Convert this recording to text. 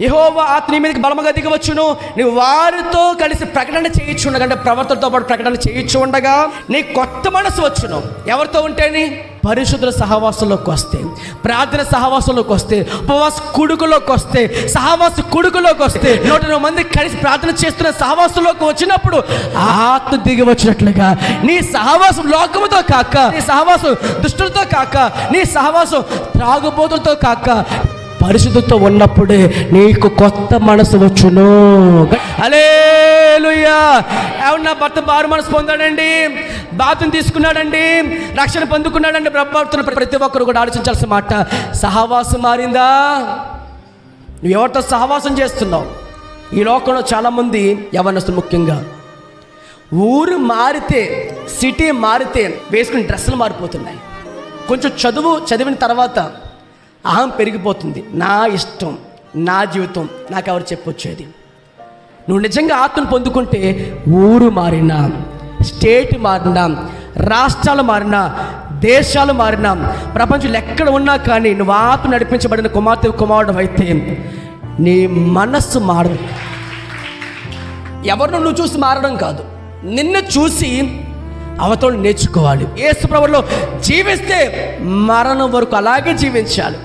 యహోవా ఆత్మ నీ మీదకి బలముగా దిగవచ్చును. నువ్వు వారితో కలిసి ప్రకటన చేయొచ్చు ఉండగా అంటే ప్రవర్తనతో పాటు ప్రకటన చేయొచ్చు ఉండగా నీ కొత్త మనసు వచ్చును. ఎవరితో ఉంటేని పరిశుద్ధుల సహవాసంలోకి వస్తే ప్రార్థన సహవాసంలోకి వస్తే ఉపవాస కుడుకులోకి వస్తే సహవాస కుడుకులోకి వస్తే నూట ఇరవై మంది కలిసి ప్రార్థన చేస్తున్న సహవాసంలోకి వచ్చినప్పుడు ఆత్మ దిగి వచ్చినట్లుగా నీ సహవాసం లోకముతో కాక నీ సహవాసం దుష్టులతో కాక నీ సహవాసం త్రాగుబోతులతో కాక పరిశుద్ధతో ఉన్నప్పుడే నీకు కొత్త మనసు వచ్చును. అలేలుయ్యా ఎవరు నా భర్త బారు మనసు పొందాడండి? బాతుని తీసుకున్నాడండి? రక్షణ పొందుకున్నాడండి? ప్రభావితున్న ప్రతి ఒక్కరు కూడా ఆలోచించాల్సిన మాట. సహవాసం మారిందా? నువ్వు ఎవరితో సహవాసం చేస్తున్నావు? ఈ లోకంలో చాలామంది యవనస్తులు ముఖ్యంగా. ఊరు మారితే సిటీ మారితే వేసుకుని డ్రెస్సులు మారిపోతున్నాయి. కొంచెం చదువు చదివిన తర్వాత అహం పెరిగిపోతుంది. నా ఇష్టం నా జీవితం నాకు ఎవరు చెప్పొచ్చేది? నువ్వు నిజంగా ఆత్మను పొందుకుంటే ఊరు మారినా స్టేట్ మారినా రాష్ట్రాలు మారినా దేశాలు మారినా ప్రపంచంలో ఎక్కడ ఉన్నా కానీ నువ్వు ఆత్మ నడిపించబడిన కుమార్తె కుమారుడు అయితే నీ మనస్సు మారదు. ఎవరినో నువ్వు చూసి మారడం కాదు. నిన్ను చూసి అవతలు నేర్చుకోవాలి. ఏసు ప్రభులో జీవిస్తే మరణం వరకు అలాగే జీవించాలి.